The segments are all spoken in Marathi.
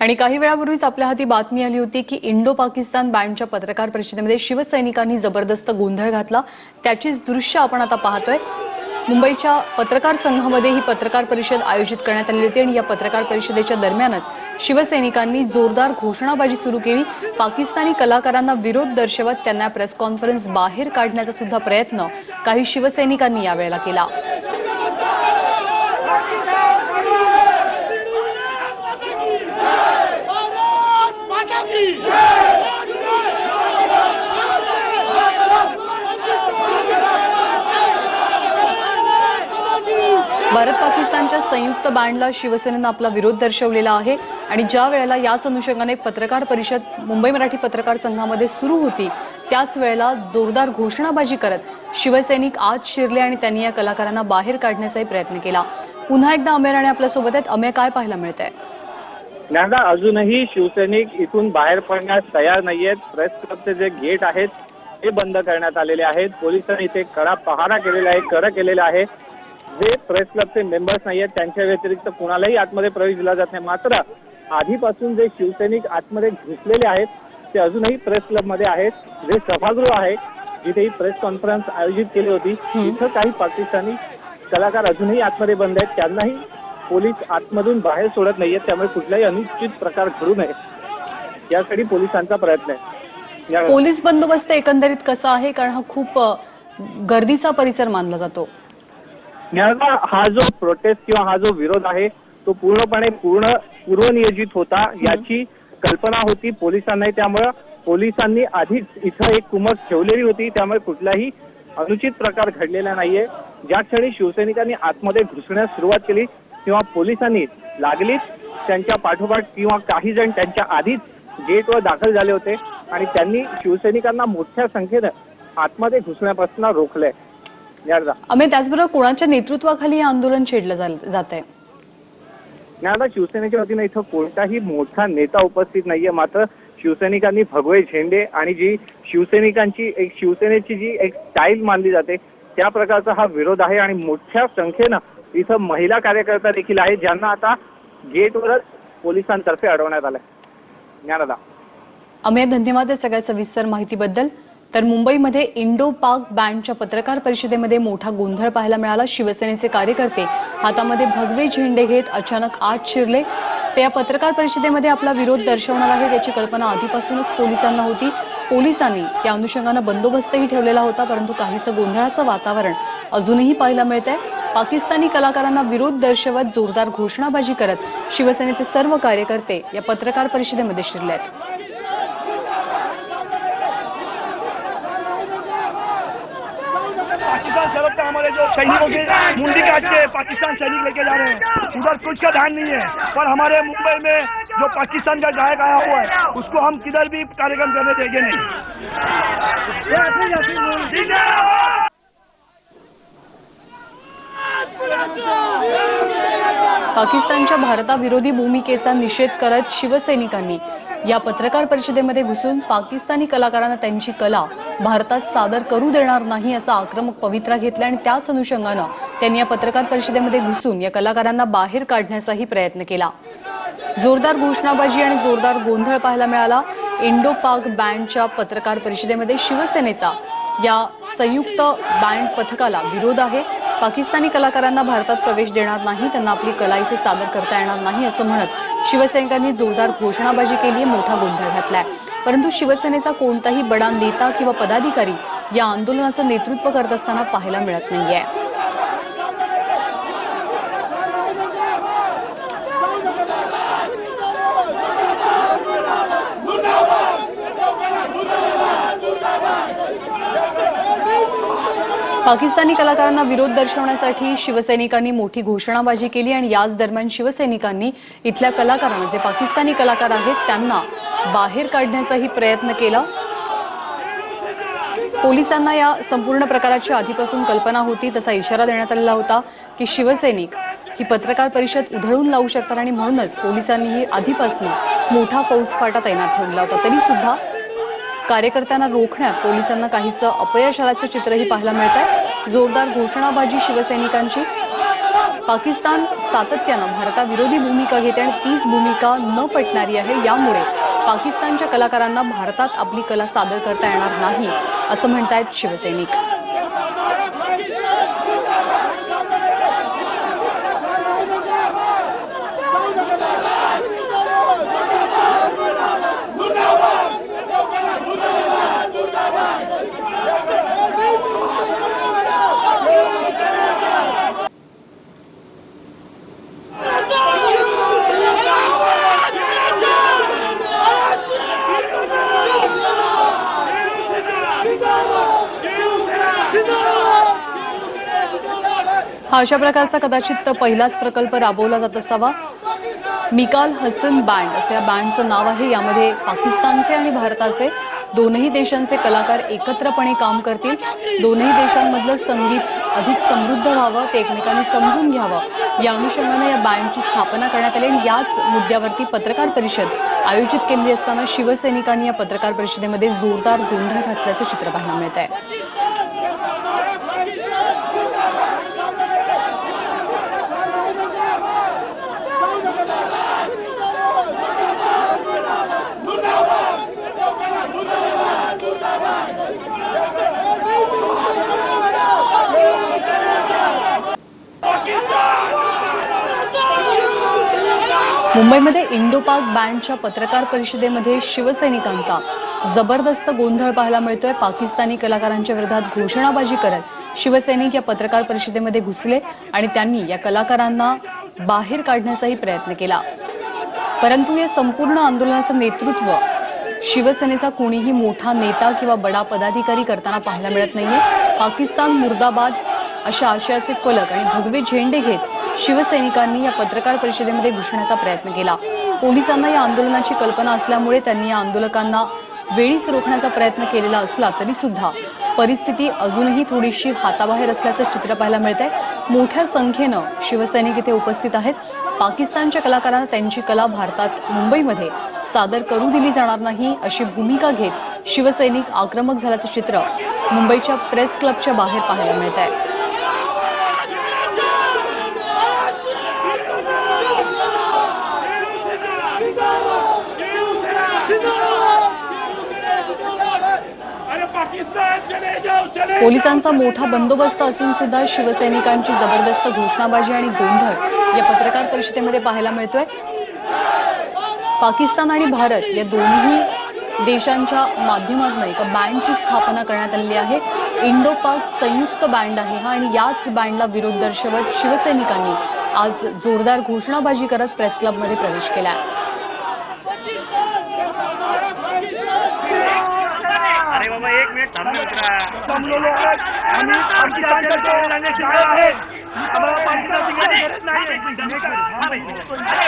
आणि काही वेळापूर्वीच आपल्या हाती बातमी आली होती की इंडो पाकिस्तान बँडच्या पत्रकार परिषदेमध्ये शिवसैनिकांनी जबरदस्त गोंधळ घातला. त्याचीच दृश्य आपण आता पाहतोय. मुंबईच्या पत्रकार संघामध्ये ही पत्रकार परिषद आयोजित करण्यात आली होती आणि या पत्रकार परिषदेच्या दरम्यानच शिवसैनिकांनी जोरदार घोषणाबाजी सुरू केली. पाकिस्तानी कलाकारांना विरोध दर्शवत त्यांना प्रेस कॉन्फरन्स बाहेर काढण्याचा सुद्धा प्रयत्न काही शिवसैनिकांनी यावेळेला केला भारत माता की भारत पाकिस्तानच्या संयुक्त बँडला शिवसेनेनं आपला विरोध दर्शवलेला आहे आणि ज्या वेळेला याच अनुषंगाने पत्रकार परिषद मुंबई मराठी पत्रकार संघामध्ये सुरू होती त्याच वेळेला जोरदार घोषणाबाजी करत शिवसैनिक आज शिरले आणि त्यांनी या कलाकारांना बाहेर काढण्याचाही प्रयत्न केला. पुन्हा एकदा अमेर आणि आपल्यासोबत आहेत. अमेय काय पाहायला मिळतंय? ज्ञाना अजूनही शिवसैनिक इथून बाहेर पडण्यास तयार नाहीयेत. प्रेस क्लबचे जे गेट आहेत ते बंद करण्यात आलेले आहेत. पोलिसांनी इथे कडा पहारा केलेला आहे कर केलेला आहे. जे प्रेस क्लबचे मेंबर्स नाहीयेत त्यांच्या व्यतिरिक्त कुणालाही आतमध्ये प्रवेश दिला जात नाही. मात्र आधीपासून जे शिवसैनिक आतमध्ये घुसलेले आहेत ते अजूनही प्रेस क्लबमध्ये आहेत. जे सभागृह आहे जिथे ही प्रेस कॉन्फरन्स आयोजित केली होती. तिथं काही पाकिस्तानी कलाकार अजूनही आतमध्ये बंद आहेत. त्यांनाही पोलीस आतमधून बाहेर सोडत नाहीयेत त्यामुळे कुठलाही अनुचित प्रकार घडू नये. यासाठी पोलिसांचा प्रयत्न आहे. पोलीस बंदोबस्त एकंदरीत कसा आहे? कारण हा खूप गर्दीचा परिसर मानला जातो. हा जो प्रोटेस्ट किंवा हा जो विरोध आहे तो पूर्णपणे पूर्ण पूर्वनियोजित होता याची कल्पना होती पोलिसांनाही. त्यामुळं पोलिसांनी आधीच इथं एक कुमक ठेवलेली होती. त्यामुळे कुठलाही अनुचित प्रकार घडलेला नाहीये. ज्या क्षणी शिवसैनिकांनी आतमध्ये घुसण्यास सुरुवात केली किंवा पोलिसांनी लागलीच त्यांच्या पाठोपाठ किंवा काही जण त्यांच्या आधीच गेटवर दाखल झाले होते आणि त्यांनी शिवसैनिकांना मोठ्या संख्येनं आतमध्ये घुसण्यापासून रोखलंय. अमेय त्याचबरोबर कोणाच्या नेतृत्वाखाली हे आंदोलन छेडलं जात आहे आता शिवसेनेच्या वतीनं इथं कोणताही मोठा नेता उपस्थित नाहीये मात्र शिवसैनिकांनी भगवे झेंडे आणि जी शिवसैनिकांची एक शिवसेनेची जी एक स्टाईल मानली जाते त्या प्रकारचा हा विरोध आहे आणि मोठ्या संख्येनं इथं महिला कार्यकर्ता देखील आहेत ज्यांना आता गेटवरच पोलिसांतर्फे अडवण्यात आलंय. ज्ञानदा. अमेय धन्यवाद या सगळ्या सविस्तर माहितीबद्दल. तर मुंबईमध्ये इंडो पाक बँडच्या पत्रकार परिषदेमध्ये मोठा गोंधळ पाहायला मिळाला. शिवसेनेचे कार्यकर्ते हातामध्ये भगवे झेंडे घेत अचानक आत शिरले. ते या पत्रकार परिषदेमध्ये आपला विरोध दर्शवणार आहे याची कल्पना आधीपासूनच पोलिसांना होती. पोलिसांनी त्या अनुषंगानं बंदोबस्तही ठेवलेला होता परंतु काहीसं गोंधळाचं वातावरण अजूनही पाहायला मिळतंय. पाकिस्तानी कलाकारांना विरोध दर्शवत जोरदार घोषणाबाजी करत शिवसेनेचे सर्व कार्यकर्ते या पत्रकार परिषदेमध्ये शिरले आहेत पाकिस्तान सरहद पर हमारे जो सैनिकों के मुंडी काट के पाकिस्तान सैनिक लेके जा रहे हैं? उधर कुछ का ध्यान नहीं है। पर हमारे मुंबई में जो पाकिस्तान का गायक आया हुआ है उसको हम किधर भी कार्यक्रम करने देंगे नहीं। पाकिस्तानच्या भारताविरोधी भूमिकेचा निषेध करत शिवसैनिकांनी या पत्रकार परिषदेमध्ये घुसून पाकिस्तानी कलाकारांना त्यांची कला भारतात सादर करू देणार नाही असा आक्रमक पवित्रा घेतला आणि त्याच अनुषंगानं त्यांनी या पत्रकार परिषदेमध्ये घुसून या कलाकारांना बाहेर काढण्याचाही प्रयत्न केला. जोरदार घोषणाबाजी आणि जोरदार गोंधळ पाहायला मिळाला. इंडो पाक बँडच्या पत्रकार परिषदेमध्ये शिवसेनेचा या संयुक्त बँड पथकाला विरोध आहे. पाकिस्तानी कलाकारांना भारतात प्रवेश देणार नाही त्यांना आपली कला इथे सादर करता येणार नाही असं म्हणत शिवसैनिकांनी जोरदार घोषणाबाजी केली मोठा गोंधळ घातलाय. परंतु शिवसेनेचा कोणताही बडा नेता किंवा पदाधिकारी या आंदोलनाचं नेतृत्व करत असताना पाहायला मिळत नाहीये. पाकिस्तानी कलाकारांना विरोध दर्शवण्यासाठी शिवसैनिकांनी मोठी घोषणाबाजी केली आणि याच दरम्यान शिवसैनिकांनी इथल्या कलाकारांना जे पाकिस्तानी कलाकार आहेत त्यांना बाहेर काढण्याचाही प्रयत्न केला. पोलिसांना या संपूर्ण प्रकाराची आधीपासून कल्पना होती तसा इशारा देण्यात आलेला होता की शिवसैनिक ही पत्रकार परिषद उधळून लावू शकतात आणि म्हणूनच पोलिसांनीही आधीपासून मोठा फौजफाटा तैनात ठेवला होता. तरी सुद्धा कार्यकर्त्यांना रोखण्यात पोलिसांना काहीसं अपयश आल्याचं चित्रही पाहायला मिळत आहे जोरदार घोषणाबाजी शिवसैनिकांची. पाकिस्तान सातत्यानं भारताविरोधी भूमिका घेते आणि तीच भूमिका न पटणारी आहे. यामुळे पाकिस्तानच्या कलाकारांना भारतात आपली कला सादर करता येणार नाही असं म्हणतायत शिवसैनिक. हा अशा प्रकारचा कदाचित पहिलाच प्रकल्प राबवला जात असावा. मिकाल हसन बँड असं या बँडचं नाव आहे. यामध्ये पाकिस्तानचे आणि भारताचे दोनही देशांचे कलाकार एकत्रपणे काम करतील. दोनही देशांमधलं संगीत अधिक समृद्ध व्हावं ते एकमेकांनी समजून घ्यावं. या अनुषंगानं या बँडची स्थापना करण्यात आली आणि याच मुद्द्यावरती पत्रकार परिषद आयोजित केलेली असताना शिवसैनिकांनी या पत्रकार परिषदेमध्ये जोरदार गोंधळ घातल्याचं चित्र पाहायला मिळत आहे मुंबईमध्ये इंडो पाक बँडच्या पत्रकार परिषदेमध्ये शिवसैनिकांचा जबरदस्त गोंधळ पाहायला मिळतोय. पाकिस्तानी कलाकारांच्या विरोधात घोषणाबाजी करत शिवसैनिक या पत्रकार परिषदेमध्ये घुसले आणि त्यांनी या कलाकारांना बाहेर काढण्याचाही प्रयत्न केला. परंतु या संपूर्ण आंदोलनाचं नेतृत्व शिवसेनेचा कोणीही मोठा नेता किंवा बडा पदाधिकारी करताना पाहायला मिळत नाहीये. पाकिस्तान मुर्दाबाद अशा आशयाचे फलक आणि भगवे झेंडे घेत शिवसैनिकांनी या पत्रकार परिषदेमध्ये घुसण्याचा प्रयत्न केला. पोलिसांना या आंदोलनाची कल्पना असल्यामुळे त्यांनी या आंदोलकांना वेळीच रोखण्याचा प्रयत्न केलेला असला तरी सुद्धा परिस्थिती अजूनही थोडीशी हाताबाहेर असल्याचं चित्र पाहायला मिळतंय. मोठ्या संख्येनं शिवसैनिक इथे उपस्थित आहेत. पाकिस्तानच्या कलाकारांना त्यांची कला भारतात मुंबईमध्ये सादर करू दिली जाणार नाही अशी भूमिका घेत शिवसैनिक आक्रमक झाल्याचं चित्र मुंबईच्या प्रेस क्लबच्या बाहेर पाहायला मिळत आहे अरे पाकिस्तान चले जाओ चले पोलिसांचा मोठा बंदोबस्त असून सुद्धा शिवसैनिकांची जबरदस्त घोषणाबाजी आणि गोंधळ या पत्रकार परिषदेमध्ये पाहायला मिळतोय. पाकिस्तान आणि भारत या दोन्ही देशांच्या माध्यमातून एका बँडची स्थापना करण्यात आलेली आहे. इंडो पाक संयुक्त बँड आहे हा आणि याच बँडला विरोध दर्शवत शिवसैनिकांनी आज जोरदार घोषणाबाजी करत प्रेस क्लबमध्ये प्रवेश केला आहे अरे बाबा एक मिनिट थांब मित्रा. पाकिस्तानच्या आहे आम्हाला पाकिस्तानची गरज नाही अरे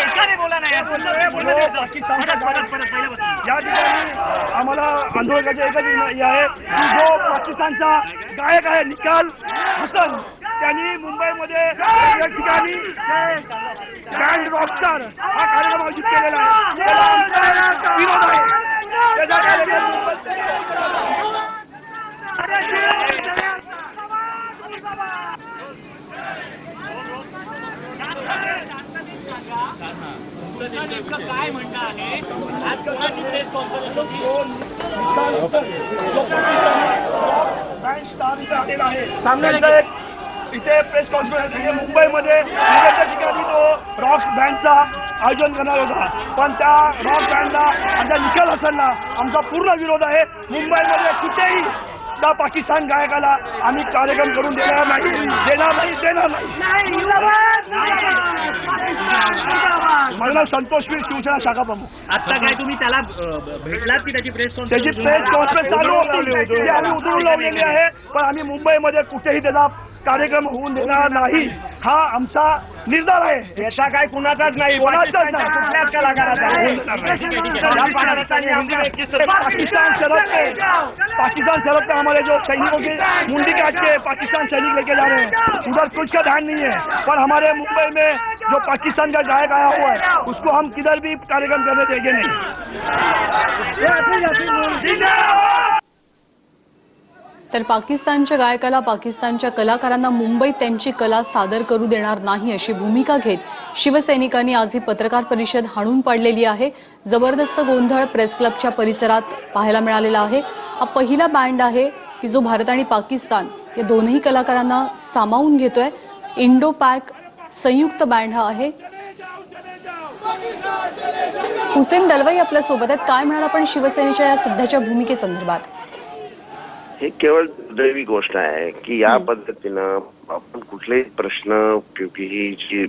एकाने बोला नाही यार. बोलो, पाकिस्तानचा परत, परत, पहिल्यापासून. या ठिकाणी आम्हाला आंदोलकाचे एकच हे आहे की जो पाकिस्तानचा गायक आहे निकाल हसन त्यांनी मुंबईमध्ये या ठिकाणी बँड रॉकस्टार हा कार्यक्रम आयोजित केलेला आहे त्याला आमचा विरोध आहे काय म्हणणं आहे आज कोणाची प्रेस कॉन्फरन्स होती बँड स्टार इथे प्रेस कॉन्फरन्स आहे मुंबईमध्ये मुंबईच्या ठिकाणी तो रॉक बँडचा आयोजन करणार होता. पण त्या रॉक बँडला आमच्या निखिल हसनला आमचा पूर्ण विरोध आहे. मुंबईमध्ये कुठेही त्या पाकिस्तान गायकाला आम्ही कार्यक्रम करून देणार नाही. देणार नाही देणार नाही. नाव संतोष वीर शिवसेना शाखा प्रमुख. आता काय तुम्ही त्याला अ, भेटलात की त्याची प्रेस त्याची प्रेस कॉन्फरन्स चालू होती. आम्ही उतरून लावलेली आहे. पण आम्ही मुंबईमध्ये कुठेही त्याचा कार्यक्रम होऊन देणार नाही. हा आमचा निर्धार आहे. याचा काय कुणाचाच नाही कोणाचाच नाही. कुठल्याच कलाकाराचा भारताने आमच्या व्यक्ती- पाकिस्तान पाकिस्तान सरकते हमारे जो सैनिकों की मुंडी काट के पाकिस्तान सैनिक लेके जा रहे हैं. उधर कुछ का ध्यान नहीं है. पर हमारे मुंबई में जो पाकिस्तान का गायक आया हुआ है उसको हम किधर भी कार्यक्रम करने देंगे नहीं। तर पाकिस्तानच्या गायकाला पाकिस्तानच्या कलाकारांना मुंबईत त्यांची कला सादर करू देणार नाही अशी भूमिका घेत शिवसैनिकांनी आज ही पत्रकार परिषद हाणून पाडलेली आहे. जबरदस्त गोंधळ प्रेस क्लबच्या परिसरात पाहायला मिळालेला आहे. हा पहिला बँड आहे की जो भारत आणि पाकिस्तान या दोनही कलाकारांना सामावून घेतोय. इंडो पॅक संयुक्त बँड हा आहे. हुसेन दलवाई आपल्यासोबत आहेत. काय म्हणाल आपण शिवसेनेच्या या सध्याच्या भूमिकेसंदर्भात? हे केवळ दैवी गोष्ट आहे की या पद्धतीनं आपण कुठलेही प्रश्न ही जी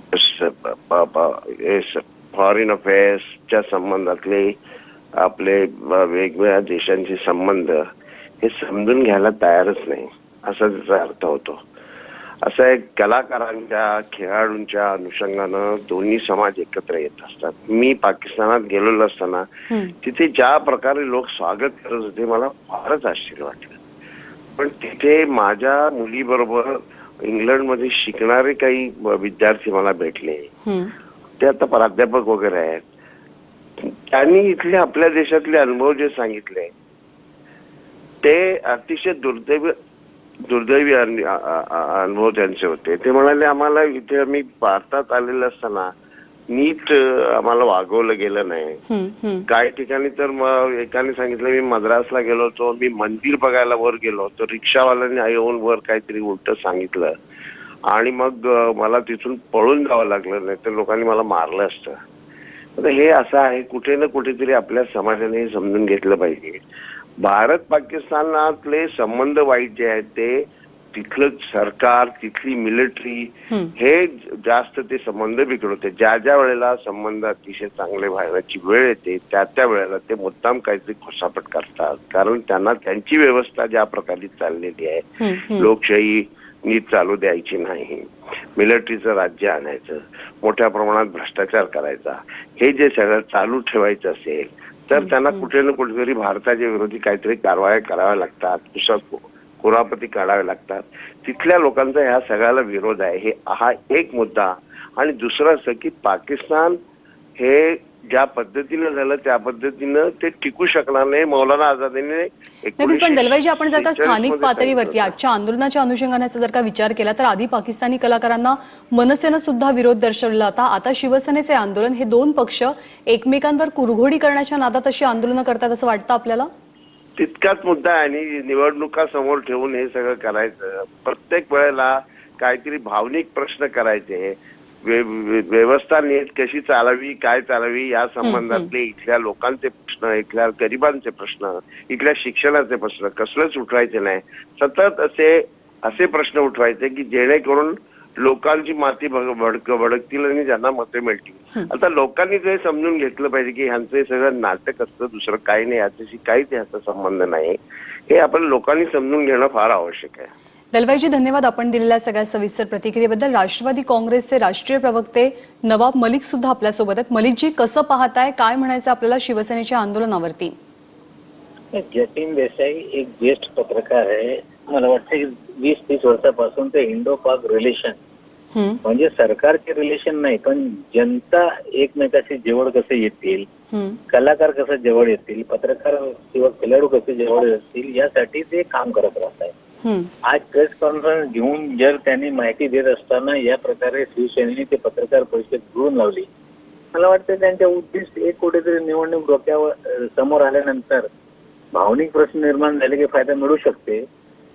फॉरेन अफेअर्सच्या संबंधातले आपले वेगवेगळ्या देशांचे संबंध हे समजून घ्यायला तयारच नाही असा त्याचा अर्थ होतो. असं आहे कलाकारांच्या खेळाडूंच्या अनुषंगानं दोन्ही समाज एकत्र येत असतात. मी पाकिस्तानात गेलेलो असताना. तिथे ज्या प्रकारे लोक स्वागत करत होते मला फारच आश्चर्य वाटलं. पण तिथे माझ्या मुलीबरोबर इंग्लंडमध्ये शिकणारे काही विद्यार्थी मला भेटले. ते आता प्राध्यापक वगैरे आहेत. त्यांनी इथले आपल्या देशातले अनुभव जे सांगितले ते अतिशय दुर्दैवी दुर्दैवी अनुभव त्यांचे होते. ते म्हणाले आम्हाला इथे आम्ही भारतात आलेलं असताना नीट आम्हाला वागवलं गेलं नाही. काही ठिकाणी तर मग एकाने सांगितलं मी मद्रासला गेलो होतो मी मंदिर बघायला वर गेलो होतो रिक्षावाल्याने येऊन वर काहीतरी उलट सांगितलं. आणि मग मला तिथून पळून जावं लागलं नाही तर लोकांनी मला मारलं असतं. आता हे असं आहे कुठे ना कुठेतरी आपल्या समाजाने हे समजून घेतलं पाहिजे. भारत पाकिस्तानातले संबंध वाईट जे आहेत ते तिथलं सरकार तिथली मिलिटरी. हे जास्त ते संबंध बिघडवते ज्या ज्या वेळेला संबंध अतिशय चांगले व्हायची वेळ येते त्या त्या वेळेला ते मुद्दाम काहीतरी खुसापट करतात. कारण त्यांना त्यांची व्यवस्था ज्या प्रकारे चाललेली आहे. लोकशाही नीट चालू द्यायची नाही. मिलिटरीचं राज्य आणायचं मोठ्या प्रमाणात भ्रष्टाचार करायचा हे जे सगळं चालू ठेवायचं असेल तर त्यांना कुठे ना कुठेतरी भारताच्या विरोधी काहीतरी कारवाया कराव्या लागतात. कुरापती काढावे लागतात. तिथल्या लोकांचा ह्या सगळ्याला विरोध आहे. हे हा एक मुद्दा. आणि दुसरं असं की पाकिस्तान हे ज्या पद्धतीनं झालं त्या पद्धतीनं ते टिकू शकणार नाही. मौलाना आझादीने नक्कीच पण दलवाईजी आपण जर का 1946 स्थानिक पातळीवरती. आजच्या आंदोलनाच्या अनुषंगाने जर का विचार केला तर आधी पाकिस्तानी कलाकारांना मनसेनं सुद्धा विरोध दर्शवला होता. आता शिवसेनेचे आंदोलन हे दोन पक्ष एकमेकांवर कुरघोडी करण्याच्या नादात अशी आंदोलनं करतात असं वाटतं आपल्याला? तितकाच मुद्दा आहे आणि निवडणुका समोर ठेवून हे सगळं करायचं. प्रत्येक वेळेला काहीतरी भावनिक प्रश्न करायचे. व्यवस्था नीट कशी चालावी काय चालावी या संबंधातले इथल्या लोकांचे प्रश्न इथल्या गरिबांचे प्रश्न इथल्या शिक्षणाचे प्रश्न कसलंच उठवायचे नाही. सतत असे असे प्रश्न उठवायचे की जेणेकरून लोकांची माती भडक भडकतील आणि ज्यांना मते मिळतील. आता लोकांनी ते समजून घेतलं पाहिजे की ह्यांचं हे सगळं नाटक असतं दुसरं काही नाही याच्याशी काहीच ह्याचा संबंध नाही. हे आपण लोकांनी समजून घेणं फार आवश्यक आहे. दलवाईजी धन्यवाद आपण दिलेल्या सगळ्या सविस्तर प्रतिक्रियेबद्दल. राष्ट्रवादी काँग्रेसचे राष्ट्रीय प्रवक्ते नवाब मलिक सुद्धा आपल्यासोबत आहेत. मलिकजी कसं पाहताय? काय म्हणायचं आपल्याला शिवसेनेच्या आंदोलनावरती? जतीन देसाई एक ज्येष्ठ पत्रकार आहे. मला वाटतं की वीस तीस वर्षापासून ते इंडो पाक रिलेशन म्हणजे सरकारचे रिलेशन नाही पण जनता एकमेकाशी जवळ कसे येतील कलाकार कसं जवळ येतील पत्रकार किंवा खेळाडू कसे जवळ येतील यासाठी ते काम करत राहत आहे हम्म, आज प्रेस कॉन्फरन्स घेऊन जर त्यांनी माहिती देत असताना या प्रकारे शिवसेनेने ते पत्रकार परिषद घेऊन लावली मला वाटतं त्यांच्या उद्दिष्ट एक कुठेतरी निवडणूक डोक्यावर समोर आल्यानंतर भावनिक प्रश्न निर्माण झाले की फायदा मिळू शकते.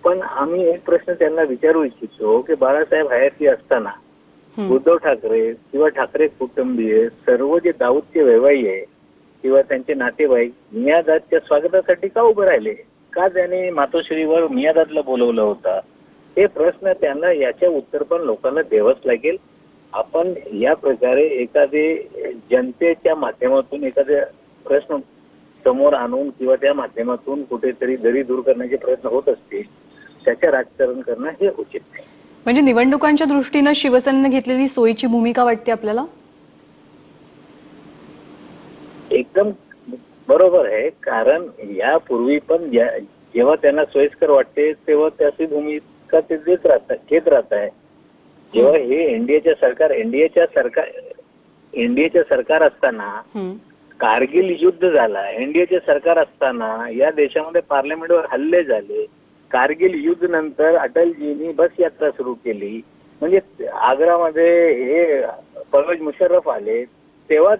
पण आम्ही एक प्रश्न त्यांना विचारू इच्छितो की बाळासाहेब हयाती असताना. उद्धव ठाकरे किंवा ठाकरे कुटुंबीय सर्व जे दाऊदचे वैवाही आहे किंवा त्यांचे नातेवाईक मियादादच्या स्वागतासाठी का उभे राहिले? का त्याने मातोश्रीवर मियादादला बोलवलं होतं? हे प्रश्न त्यांना याच्या उत्तर पण लोकांना द्यावंच लागेल. आपण या प्रकारे एखादे जनतेच्या माध्यमातून एखादे प्रश्न समोर आणून किंवा त्या माध्यमातून कुठेतरी दरी दूर करण्याचे प्रयत्न होत असतील. त्याचे राजकारण करणं हे उचित नाही. म्हणजे निवडणुकांच्या दृष्टीनं शिवसेनेनं घेतलेली सोयीची भूमिका वाटते आपल्याला? एकदम बरोबर आहे. कारण यापूर्वी पण जेव्हा त्यांना सोयीस्कर वाटते तेव्हा त्याची भूमिका ते देत राहतात घेत राहत आहे. जेव्हा हे एनडीएच्या सरकार एनडीएच्या सरकार एनडीएच्या सरकार असताना कारगिल युद्ध झाला. एनडीएचे सरकार असताना या देशामध्ये पार्लमेंटवर हल्ले झाले. कारगिल युद्ध नंतर अटलजींनी बस यात्रा सुरू केली. म्हणजे आग्रामध्ये हे परवेज मुशर्रफ आले तेव्हाच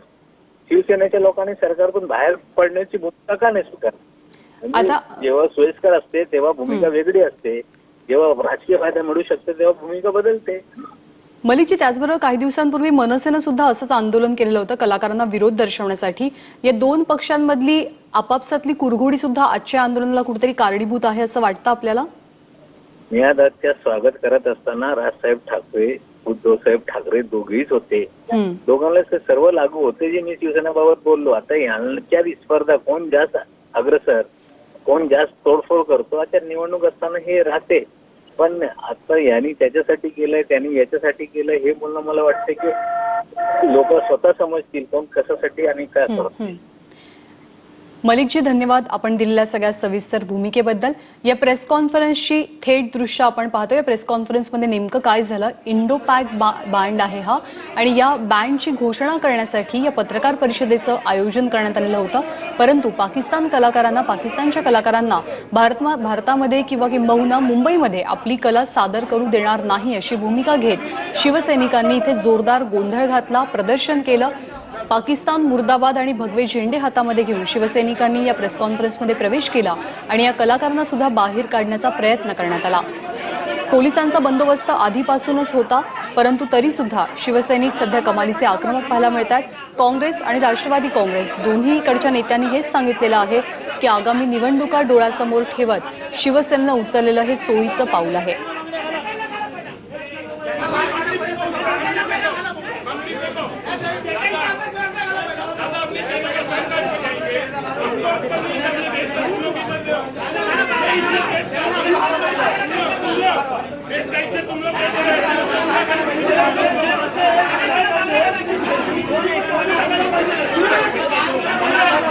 शिवसेनेच्या लोकांनी सरकारतून बाहेर पडण्याची भूमिका का नाही स्वीकारली? म्हणजे जेव्हा सोयीस्कर असते तेव्हा भूमिका. वेगळी असते. जेव्हा राजकीय फायदा मिळू शकते तेव्हा भूमिका बदलते. मलिकजी त्याचबरोबर काही दिवसांपूर्वी मनसेनं सुद्धा असंच आंदोलन केलेलं होतं कलाकारांना विरोध दर्शवण्यासाठी. या दोन पक्षांमधली आपापसातली कुरघोडी सुद्धा आजच्या आंदोलनाला कुठेतरी कारणीभूत आहे असं वाटतं आपल्याला? मियादादच्या स्वागत करत असताना राजसाहेब ठाकरे उद्धवसाहेब ठाकरे दोघेच होते. दोघांना सर्व लागू होते जे मी शिवसेनेबाबत बोललो. आता यांच्या स्पर्धा कोण जास्त अग्रसर कोण जास्त तोडफोड करतो आता निवडणूक असताना हे राहते. पण आता यांनी त्याच्यासाठी केलंय त्यांनी याच्यासाठी केलंय हे बोलणं मला वाटतं की लोक स्वतः समजतील कोण कशासाठी आणि काय हम्म, करत हम्म. मलिकजी धन्यवाद. आपण दिलेल्या सगळ्या सविस्तर भूमिकेबद्दल. या प्रेस कॉन्फरन्सची थेट दृश्य आपण पाहतो या प्रेस कॉन्फरन्समध्ये नेमकं काय झालं? इंडो पॅक बँड आहे हा. आणि या बँडची घोषणा करण्यासाठी या पत्रकार परिषदेचं आयोजन करण्यात आलेलं होतं. परंतु पाकिस्तान कलाकारांना पाकिस्तानच्या कलाकारांना भारत भारतामध्ये किंवा किंबहुना मुंबईमध्ये आपली कला सादर करू देणार नाही अशी भूमिका घेत शिवसैनिकांनी इथे जोरदार गोंधळ घातला प्रदर्शन केलं. पाकिस्तान मुर्दाबाद आणि भगवे झेंडे हातामध्ये घेऊन शिवसैनिकांनी या प्रेस कॉन्फरन्समध्ये प्रवेश केला आणि या कलाकारांना सुद्धा बाहेर काढण्याचा प्रयत्न करण्यात आला. पोलिसांचा बंदोबस्त आधीपासूनच होता परंतु तरी सुद्धा शिवसैनिक सध्या कमालीचे आक्रमक पाहायला मिळतात काँग्रेस आणि राष्ट्रवादी काँग्रेस दोन्हीकडच्या नेत्यांनी हेच सांगितलेलं आहे की आगामी निवडणुका डोळ्यासमोर ठेवत शिवसेनेनं उचललेलं हे सोयीचं पाऊल आहे.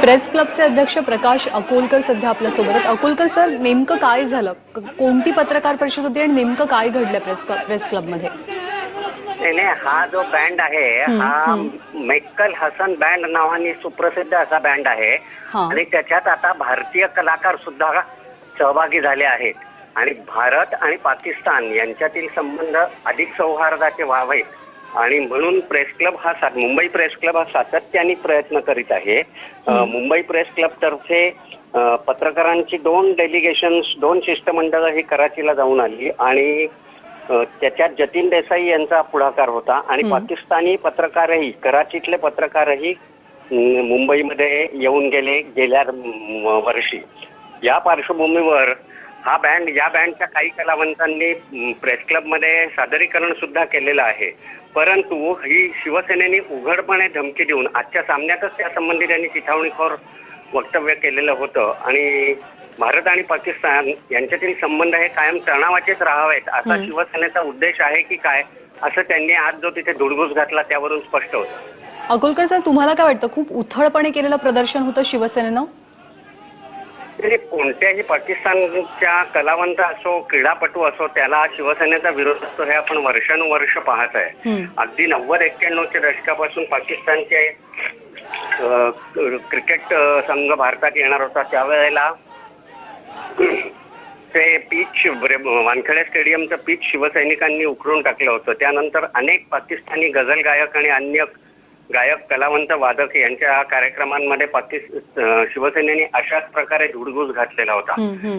प्रेस क्लबचे अध्यक्ष प्रकाश अकोलकर सध्या आपल्यासोबत अकोलकर सर नेमकं काय झालं? कोणती पत्रकार परिषद होती आणि नेमकं काय घडलं प्रेस प्रेस क्लबमध्ये? नाही नाही, हा जो बँड आहे हा हम्म. मैकल हसन बँड नावाने सुप्रसिद्ध असा बँड आहे. हा. आणि त्याच्यात आता भारतीय कलाकार सुद्धा सहभागी झाले आहेत. आणि भारत आणि पाकिस्तान यांच्यातील संबंध अधिक सौहार्दाचे व्हावे आणि म्हणून प्रेस क्लब हा सा- मुंबई प्रेस क्लब हा सातत्याने प्रयत्न करीत आहे. मुंबई प्रेस क्लब तर्फे पत्रकारांची दोन डेलिगेशन्स दोन शिष्टमंडळं ही कराचीला जाऊन आली आणि त्याच्यात जतीन देसाई यांचा पुढाकार होता आणि. पाकिस्तानी पत्रकारही कराचीतले पत्रकारही मुंबईमध्ये येऊन गेले गेल्या वर्षी. या पार्श्वभूमीवर हा बँड या बँडच्या काही कलावंतांनी प्रेस क्लबमध्ये सादरीकरण सुद्धा केलेलं आहे. परंतु ही शिवसेनेने उघडपणे धमकी देऊन आजच्या सामन्यातच त्यासंबंधी त्यांनी चिथावणीखोर वक्तव्य केलेलं होतं. आणि भारत आणि पाकिस्तान यांच्यातील संबंध हे कायम तणावाचेच राहावेत. असा. शिवसेनेचा उद्देश आहे की काय असं त्यांनी आज जो तिथे धुडगूस घातला त्यावरून स्पष्ट होतं. अकोलकर सर तुम्हाला काय वाटतं? खूप उथळपणे केलेलं प्रदर्शन होतं शिवसेनेनं? तरी कोणत्याही पाकिस्तानच्या कलावंत असो क्रीडापटू असो त्याला शिवसेनेचा विरोध असतो हे आपण वर्षानुवर्ष पाहत आहे. अगदी नव्वद एक्क्याण्णवच्या दशकापासून पाकिस्तानचे क्रिकेट संघ भारतात येणार होता. त्यावेळेला ते पीच वानखेडे स्टेडियमचं पीच शिवसैनिकांनी उखडून टाकलं होतं. त्यानंतर अनेक पाकिस्तानी गझल गायक आणि अन्य गायक कलावंत वादक यांच्या कार्यक्रमांमध्ये पाकिस्त अ, शिवसेनेने अशाच प्रकारे धुडगूस घातलेला होता.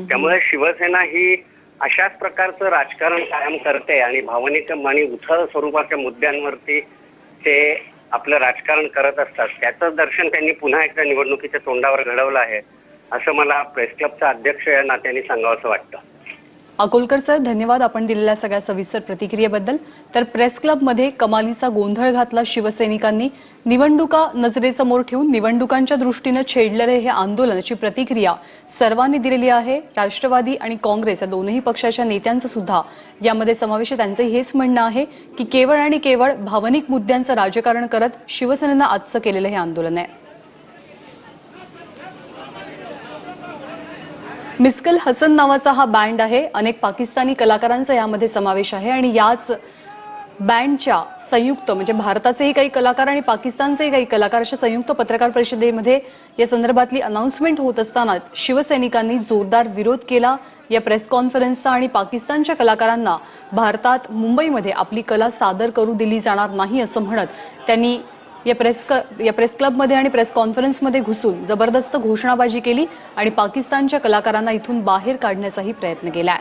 त्यामुळे शिवसेना ही अशाच प्रकारचं राजकारण कायम करते आणि भावनिक आणि उथळ स्वरूपाच्या मुद्द्यांवरती ते आपलं राजकारण करत असतात. त्याचं दर्शन त्यांनी पुन्हा एकदा निवडणुकीच्या तोंडावर घडवलं आहे असं मला प्रेस क्लबचा अध्यक्ष या नात्याने सांगावं वाटतं. अकोलकर सर धन्यवाद आपण दिलेल्या सगळ्या सविस्तर प्रतिक्रियेबद्दल. तर प्रेस क्लबमध्ये कमालीचा गोंधळ घातला शिवसैनिकांनी. निवडणुका नजरेसमोर ठेवून निवडणुकांच्या दृष्टीनं छेडलेले हे आंदोलनाची प्रतिक्रिया सर्वांनी दिलेली आहे. राष्ट्रवादी आणि काँग्रेस या दोनही पक्षाच्या नेत्यांचं सुद्धा. यामध्ये समावेश आहे त्यांचं हेच म्हणणं आहे की केवळ आणि केवळ भावनिक मुद्द्यांचं राजकारण करत शिवसेनेनं आजचं केलेलं हे आंदोलन आहे. मिस्कल हसन नावाचा हा बँड आहे. अनेक पाकिस्तानी कलाकारांचा यामध्ये समावेश आहे आणि याच बँडच्या संयुक्त म्हणजे भारताचेही काही कलाकार आणि पाकिस्तानचेही काही कलाकार अशा संयुक्त पत्रकार परिषदेमध्ये या संदर्भातली अनाउन्समेंट होत असताना शिवसैनिकांनी जोरदार विरोध केला. या प्रेस कॉन्फरन्सचा आणि पाकिस्तानच्या कलाकारांना भारतात मुंबईमध्ये आपली कला सादर करू दिली जाणार नाही असं म्हणत त्यांनी या प्रेस या प्रेस क्लबमध्ये आणि प्रेस कॉन्फरन्समध्ये घुसून जबरदस्त घोषणाबाजी केली आणि पाकिस्तानच्या कलाकारांना इथून बाहेर काढण्याचाही प्रयत्न केलाय.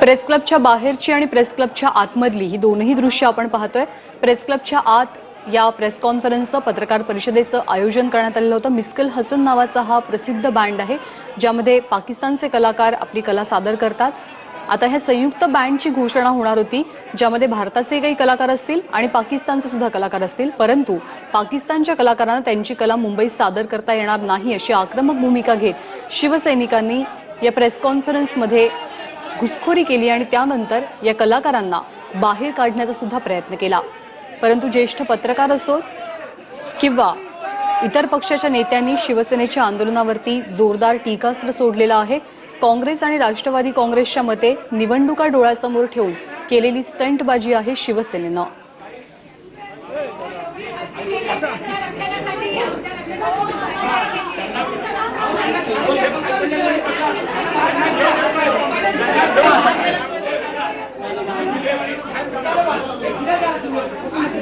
प्रेस क्लबच्या बाहेरची आणि प्रेस क्लबच्या आतमधली ही दोनही दृश्य आपण पाहतोय. प्रेस क्लबच्या आत या प्रेस कॉन्फरन्सचं पत्रकार परिषदेचं आयोजन करण्यात आलेलं होतं. मिस्कल हसन नावाचा हा प्रसिद्ध बँड आहे ज्यामध्ये पाकिस्तानचे कलाकार आपली कला सादर करतात. आता ह्या संयुक्त बँडची घोषणा होणार होती ज्यामध्ये भारताचे काही कलाकार असतील आणि पाकिस्तानचे सुद्धा कलाकार असतील. परंतु पाकिस्तानच्या कलाकारांना त्यांची कला मुंबईत सादर करता येणार नाही अशी आक्रमक भूमिका घेत शिवसैनिकांनी या प्रेस कॉन्फरन्समध्ये घुसखोरी केली आणि त्यानंतर या कलाकारांना बाहेर काढण्याचा सुद्धा प्रयत्न केला. परंतु ज्येष्ठ पत्रकार असोत किंवा इतर पक्षाच्या नेत्यांनी शिवसेनेच्या आंदोलनावरती जोरदार टीकास्त्र सोडलेलं आहे काँग्रेस आणि राष्ट्रवादी काँग्रेसच्या मते निवडणुका डोळ्यासमोर ठेवून केलेली स्टंटबाजी आहे शिवसेनेनं.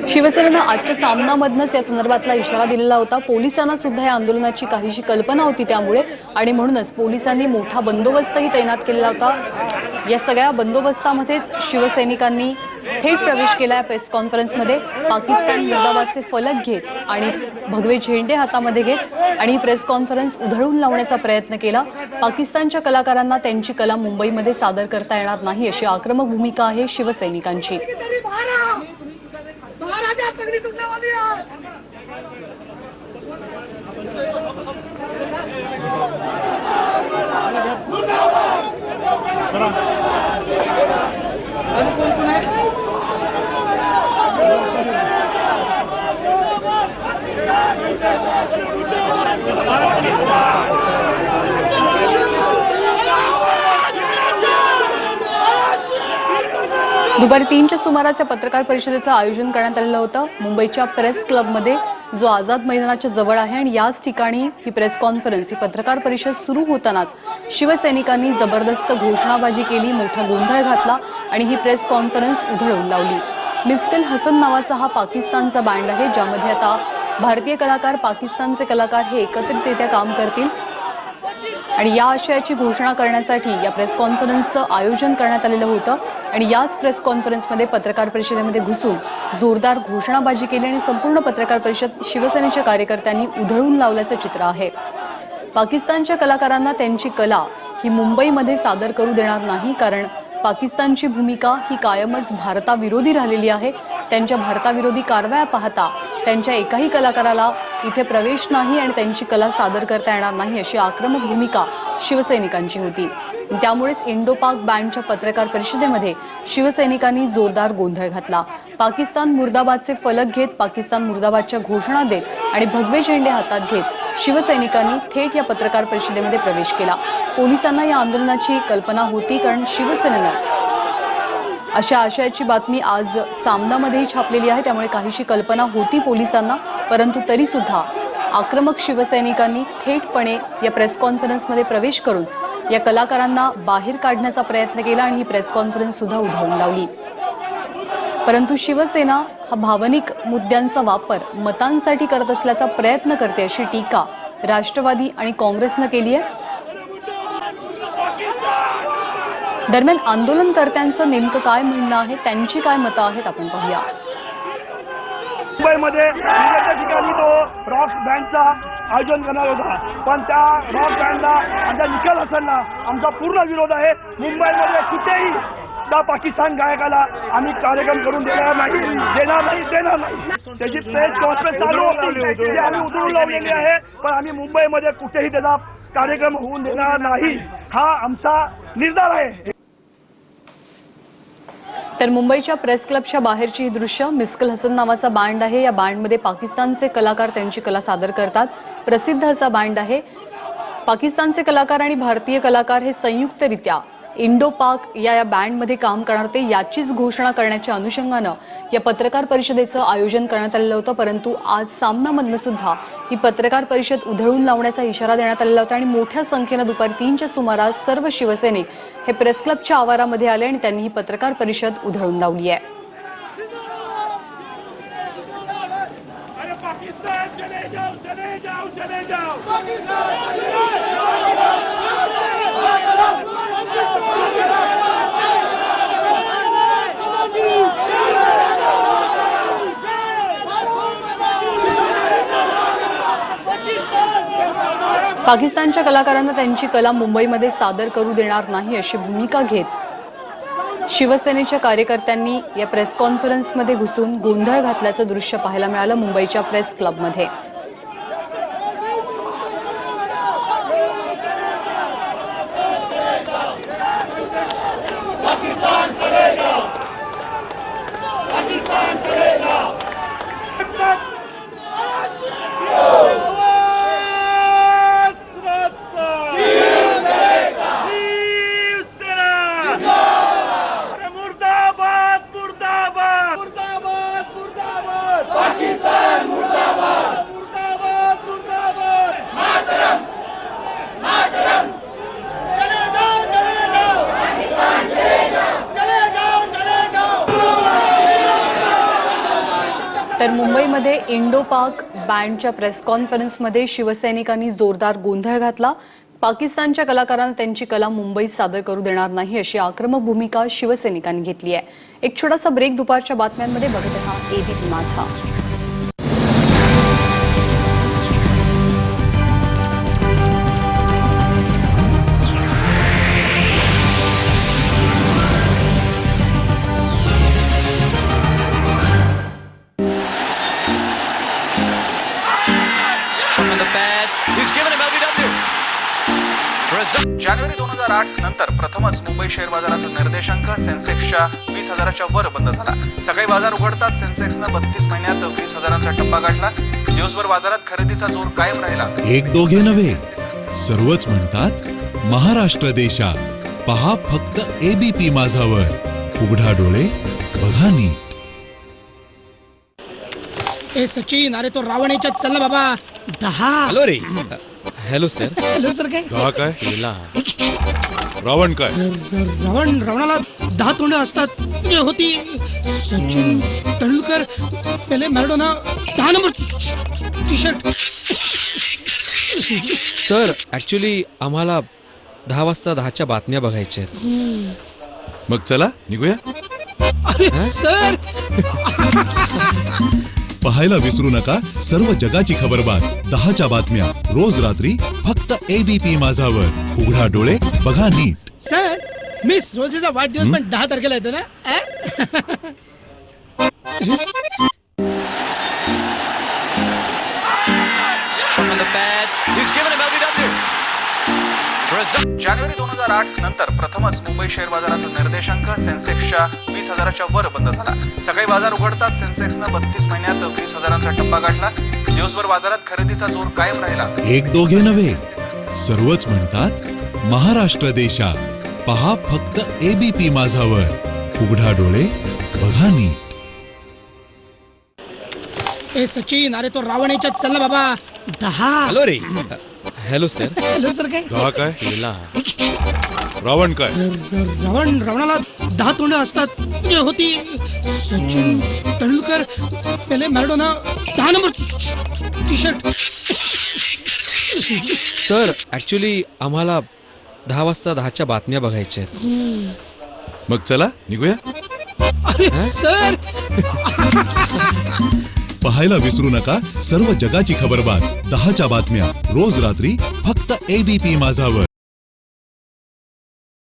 शिवसेनेनं आजच्या सामनामधनच या संदर्भातला इशारा दिलेला होता. पोलिसांना सुद्धा या आंदोलनाची काहीशी कल्पना होती त्यामुळे. आणि म्हणूनच पोलिसांनी मोठा बंदोबस्तही तैनात केलेला होता. या सगळ्या बंदोबस्तामध्येच शिवसैनिकांनी थेट प्रवेश केला या प्रेस कॉन्फरन्समध्ये. पाकिस्तान मुर्दाबादचे फलक घेत आणि भगवे झेंडे हातामध्ये घेत आणि प्रेस कॉन्फरन्स उधळून लावण्याचा प्रयत्न केला. पाकिस्तानच्या कलाकारांना त्यांची कला मुंबईमध्ये सादर करता येणार नाही अशी आक्रमक भूमिका आहे शिवसैनिकांची. महाराज आप तगड़ी टूटने वाली है दुपारी तीनच्या सुमारास या पत्रकार परिषदेचं आयोजन करण्यात आलेलं होतं. मुंबईच्या प्रेस क्लबमध्ये जो आझाद मैदानाच्या जवळ आहे आणि याच ठिकाणी ही प्रेस कॉन्फरन्स ही पत्रकार परिषद सुरू होतानाच शिवसैनिकांनी जबरदस्त घोषणाबाजी केली मोठा गोंधळ घातला आणि ही प्रेस कॉन्फरन्स उधळून लावली. मिस्किल हसन नावाचा हा पाकिस्तानचा बँड आहे ज्यामध्ये आता भारतीय कलाकार पाकिस्तानचे कलाकार हे एकत्रितरित्या काम करतील. आणि या आशयाची घोषणा करण्यासाठी या प्रेस कॉन्फरन्सचं आयोजन करण्यात आलेलं होतं. आणि याच प्रेस कॉन्फरन्समध्ये पत्रकार परिषदेमध्ये घुसून जोरदार घोषणाबाजी केली आणि संपूर्ण पत्रकार परिषद शिवसेनेच्या कार्यकर्त्यांनी उधळून लावल्याचं चित्र आहे. पाकिस्तानच्या कलाकारांना त्यांची कला ही मुंबईमध्ये सादर करू देणार नाही कारण पाकिस्तानची भूमिका ही कायमच भारताविरोधी राहिलेली आहे त्यांच्या भारताविरोधी कारवाया पाहता त्यांच्या एकाही कलाकाराला इथे प्रवेश नाही आणि त्यांची कला सादर करता येणार नाही अशी आक्रमक भूमिका शिवसैनिकांची होती. त्यामुळेच इंडो पाक बँडच्या पत्रकार परिषदेमध्ये शिवसैनिकांनी जोरदार गोंधळ घातला. पाकिस्तान मुर्दाबादचे फलक घेत पाकिस्तान मुर्दाबादच्या घोषणा देत आणि भगवे झेंडे हातात घेत शिवसैनिकांनी थेट या पत्रकार परिषदेमध्ये प्रवेश केला. पोलिसांना या आंदोलनाची कल्पना होती कारण शिवसेनेनं अशा आशयाची बातमी आज सामनामध्येही छापलेली आहे. त्यामुळे काहीशी कल्पना होती पोलिसांना परंतु तरी सुद्धा आक्रमक शिवसैनिकांनी थेटपणे या प्रेस कॉन्फरन्समध्ये प्रवेश करून या कलाकारांना बाहेर काढण्याचा प्रयत्न केला आणि ही प्रेस कॉन्फरन्स सुद्धा उधळून लावली. परंतु शिवसेना हा भावनिक मुद्द्यांचा वापर मतांसाठी करत असल्याचा प्रयत्न करते अशी टीका राष्ट्रवादी आणि काँग्रेसनं केली आहे. दरम्यान आंदोलनकर्त्यांचं नेमकं काय म्हणणं आहे? त्यांची काय मतं आहेत? आपण पाहूया. मुंबईमध्ये ठिकाणी तो रॉक बँडचा आयोजन करणार होता. पण त्या रॉक बँडला आमच्या निकाल असताना आमचा पूर्ण विरोध आहे. मुंबईमध्ये कुठेही त्या पाकिस्तान गायकाला आम्ही कार्यक्रम करून देणार नाही. देणार नाही देणार नाही. त्याची प्रेस कॉन्फरन्स चालू होती. आम्ही उतरून लावलेली आहे. पण आम्ही मुंबईमध्ये कुठेही त्याचा कार्यक्रम होऊन देणार नाही. हा आमचा निर्धार आहे. तर मुंबईच्या प्रेस क्लबच्या बाहेरची ही दृश्य मिस्कल हसन नावाचा बँड आहे. या बँडमध्ये पाकिस्तानचे कलाकार त्यांची कला सादर करतात. प्रसिद्ध असा बँड आहे. पाकिस्तानचे कलाकार आणि भारतीय कलाकार हे संयुक्तरित्या इंडो पाक या या बँडमध्ये काम करणार होते. याचीच घोषणा करण्याच्या अनुषंगानं या पत्रकार परिषदेचं आयोजन करण्यात आलेलं होतं. परंतु आज सामनामधनं सुद्धा ही पत्रकार परिषद उधळून लावण्याचा इशारा देण्यात आलेला होता आणि मोठ्या संख्येनं दुपारी तीनच्या सुमारास सर्व शिवसैनिक हे प्रेस क्लबच्या आवारामध्ये आले आणि त्यांनी ही पत्रकार परिषद उधळून लावली आहे. पाकिस्तान चले जाओ चले जाओ चले जाओ. पाकिस्तानच्या कलाकारांना त्यांची कला मुंबईमध्ये सादर करू देणार नाही अशी भूमिका घेत शिवसेनेच्या कार्यकर्त्यांनी या प्रेस कॉन्फरन्समध्ये घुसून गोंधळ घातल्याचं दृश्य पाहायला मिळालं मुंबईच्या प्रेस क्लबमध्ये अरे मुर्दाबाद मुर्दाबाद मुर्दाबाद मुर्दाबाद पाकिस्तान मुर्दाबाद मुर्दाबाद मुर्दाबाद मातरम मातरम चले जाओ चले जाओ पाकिस्तान चले जाओ चले जाओ चले जाओ तर मुंबईमध्ये इंडो पाक बँडच्या प्रेस कॉन्फरन्समध्ये शिवसैनिकांनी जोरदार गोंधळ घातला. पाकिस्तानच्या कलाकारांना त्यांची कला मुंबईत सादर करू देणार नाही अशी आक्रमक भूमिका शिवसैनिकांनी घेतली आहे. एक छोटासा ब्रेक दुपारच्या बातम्यांमध्ये बघत राहा एबीपी माझा. हजार आठ नंतर प्रथमच मुंबई शेअर बाजाराचा निर्देशांक सेन्सेक्सच्या वीस हजाराच्या वर बंद झाला. सकाळी बाजार उघडताच सेन्सेक्सनं बत्तीस महिन्यात वीस हजारांचा टप्पा गाठला दिवसभर बाजारात खरेदीचा जोर कायम राहिला. एक दोघे नव्हे सर्वच म्हणतात महाराष्ट्र देशा पहा फक्त एबीपी माझावर. उघडा डोळे बघा नीट. ए सचिन अरे तो रावण याच्यात चल ना बाबा. दहा. हॅलो रे. Hello sir. हॅलो सर काय? दहा काय? रावण काय? रावण रावणाला दहा तोंड असतात. होती सचिन तेंडुलकर पहिले मॅरेडोना दहा number T shirt sir actually आम्हाला दहा वाजता दहाच्या बातम्या बघायच्या आहेत. मग चला निघूया? अरे सर! पाहायला विसरू नका सर्व जगाची खबरबात दहाच्या बातम्या रोज रात्री फक्त एबीपी माझावर. उघडा डोळे बघा नीट. सर मिस रोजीचा वाढदिवस? पण दहा तारखेला येतो ना? अं? जानेवारी दोन हजार आठ नंतर प्रथमच मुंबई शेअर बाजाराचा निर्देशांक सेन्सेक्सच्या वीस हजाराच्या वर बंद झाला. सकाळी बाजार उघडताच सेन्सेक्सनं वीस हजारांचा टप्पा गाठला. दिवसभर बाजारात खरेदीचा जोर कायम राहिला. एक दोघे नव्हे सर्वच म्हणतात महाराष्ट्र देशा पहा फक्त एबीपी माझावर. उघडा डोळे बघा नीट. ए सचिन अरे तो रावण याच्यात चल ना बाबा. दहा. हॅलो रे. Hello sir. हॅलो सर काय? दहा काय? रावण काय? र- रावण रावणाला दहा तोंड असतात. म्हणजे होती सचिन तेंडुलकर पहिले मॅरेडोना दहा number T shirt sir actually आम्हाला दहा वाजता दहाच्या बातम्या बघायच्या आहेत. मग चला निघूया? अरे सर! पाहायला विसरू नका सर्व जगाची खबरबात दहाच्या बातम्या रोज रात्री फक्त एबीपी माझावर.